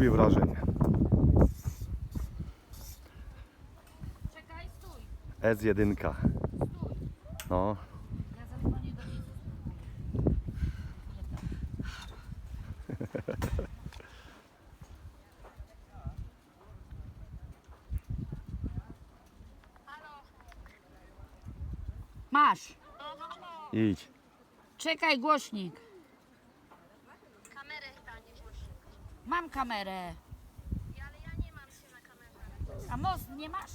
robi wrażenie. Czekaj, stój, S1. stój. No, Ja zadzwonię do widzów. Masz. idź. Czekaj, głośnik. Kamerę chyba nie głośno. Mam kamerę. Ale ja nie mam się na. A most nie masz?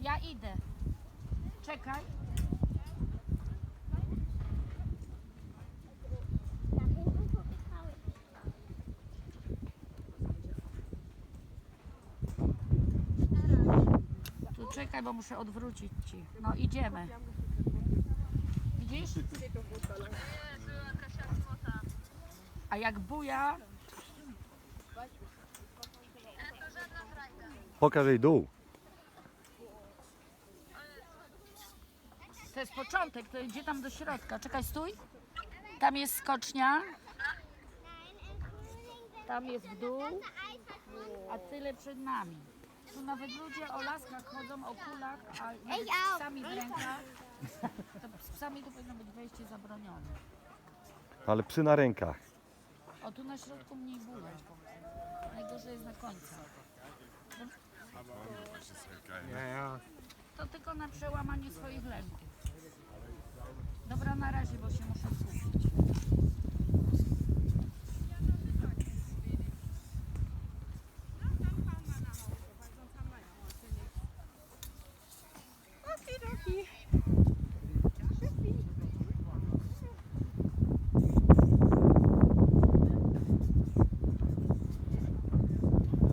Ja idę. Czekaj. Tu czekaj, bo muszę odwrócić ci. No idziemy. Widzisz? A jak buja, Pokaż jej dół. To jest początek, to idzie tam do środka. Czekaj, stój. Tam jest skocznia. Tam jest w dół, a tyle przed nami. Tu nawet ludzie o laskach chodzą, o kulach, a nawet z psami w rękach. To z psami to powinno być wejście zabronione. Ale psy na rękach. O, tu na środku mniej bóle. Najgorzej jest na końcu. To tylko na przełamanie swoich lęków. Dobra, na razie, bo się muszę skupić.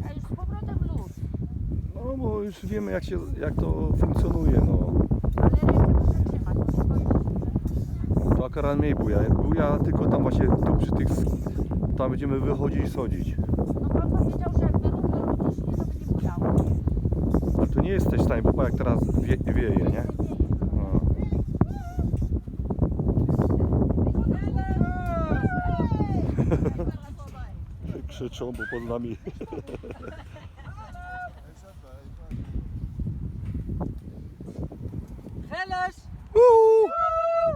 A już z powrotem luz. No bo już wiemy jak, się, jak to funkcjonuje. No. Boję. To akurat mniej buja. Buja tylko tam właśnie tu przy tych... Tam będziemy wychodzić i schodzić. No pan powiedział, że jak wyrówno ludzicznie, to będzie bujało. Ale tu nie jesteś w stanie, bo jak teraz wie, wieje, nie? No. Krzyczą, bo pod nami. Heles! Uuu!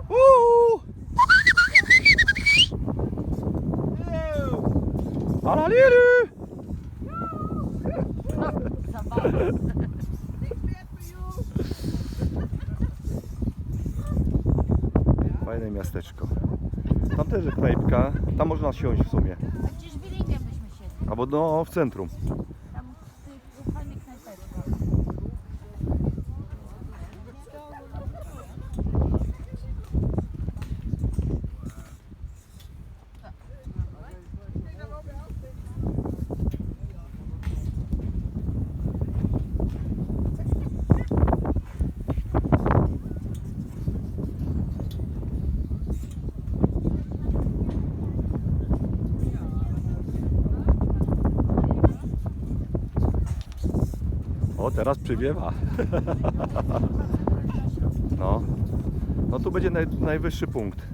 Uuu! Alaliry! Zabawa. Fajne miasteczko. Tam też jest knajpka. Tam można siąść w sumie. A gdzieś Billingiem byśmy siedli. Albo no w centrum. Tam w tych fajnych knajpeczkach. O, teraz przywiewa. No. No tu będzie naj, najwyższy punkt.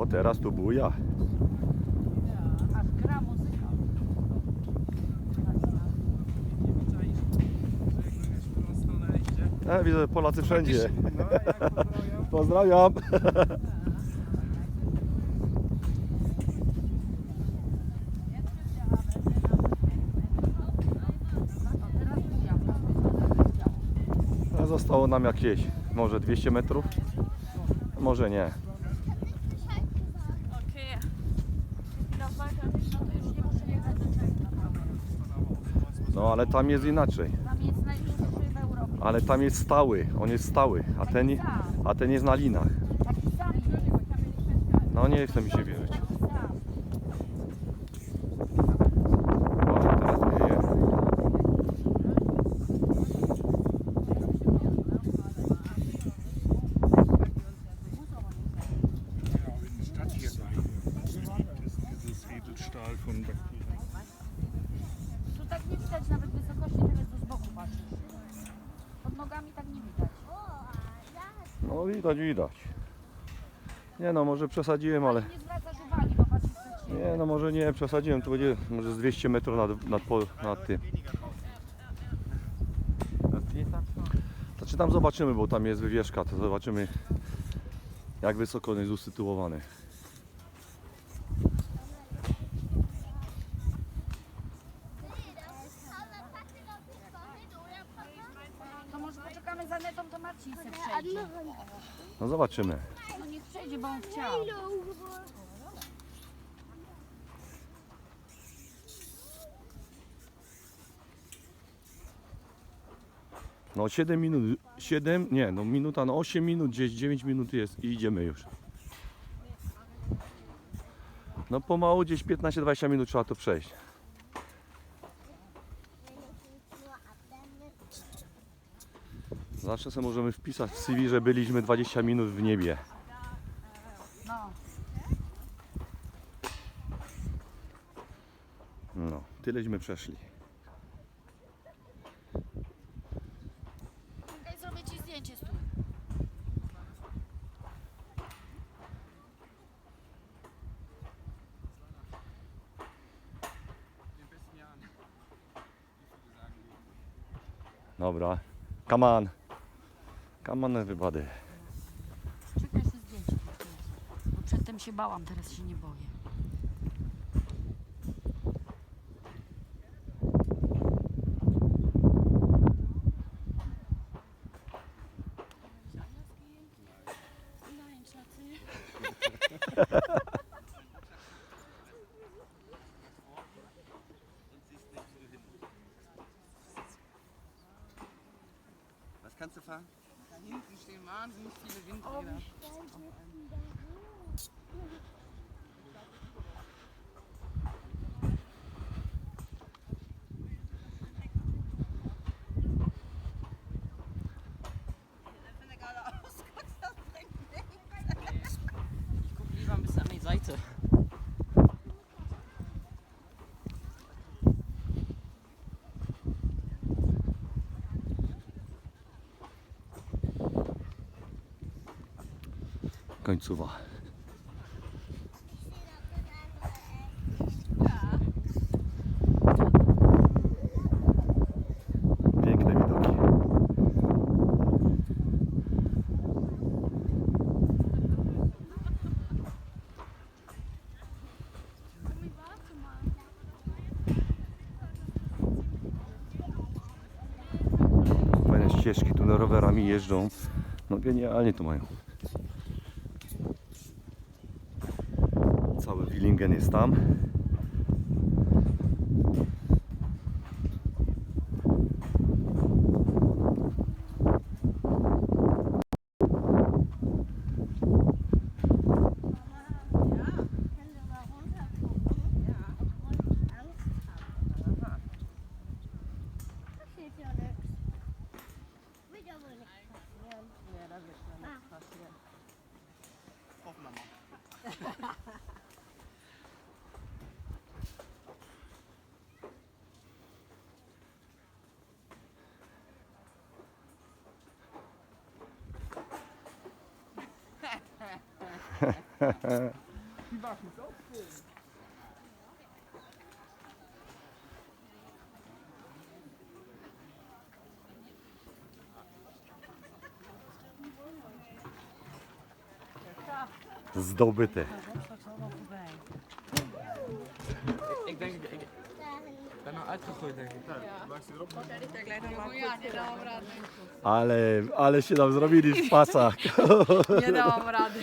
O, teraz tu buja. Ja widzę Polacy wszędzie. No, pozdrawiam. Zostało nam jakieś może 200 metrów? Może nie. Okay. No ale tam jest inaczej. Tam jest najdłuższy w Europie. Ale tam jest stały, on jest stały, a ten, a ten jest na linach. No nie chce mi się wierzyć. Taki sam. Uważaj, teraz wieje. Ja, in der Stadt hier sein. Das ist dieses Edelstahl von Bakterien. Tu tak nie widać nawet wysokości, nawet tu z boku patrzysz. Pod nogami tak nie widać. No widać, widać. Nie no, może przesadziłem, ale... Nie zwracasz uwagi, bo patrzysz przed siebie. Nie no, może nie, przesadziłem, tu będzie może z 200 metrów nad, nad, po- nad tym. Znaczy tam zobaczymy, bo tam jest wywieszka, to zobaczymy jak wysoko on jest usytuowany. To może poczekamy za netą, to Marcin se przejdzie. No zobaczymy. No niech przejdzie, bo on chciał. No 7 minut, 7, nie, no minuta, no 8 minut, gdzieś 9 minut jest i idziemy już. No pomału gdzieś 15-20 minut trzeba to przejść. Zawsze sobie możemy wpisać w CV, że byliśmy 20 minut w niebie. No. Tyleśmy przeszli. Zrobię ci zdjęcie stój. Dobra. Come on. Come on everybody. Czekaj, jeszcze zdjęcie. Bo przedtem się bałam, teraz się nie boję. Was kannst du fahren? Hinten stehen wahnsinnig viele Windräder. Ich guck lieber ein bisschen an die Seite. Końcowa. Widoki. Fajne ścieżki, tu na rowerami jeżdżą. No genialnie to mają. Cały Willingen jest tam. Die Ale, ale się tam zrobili w pasach. Nie dałam rady.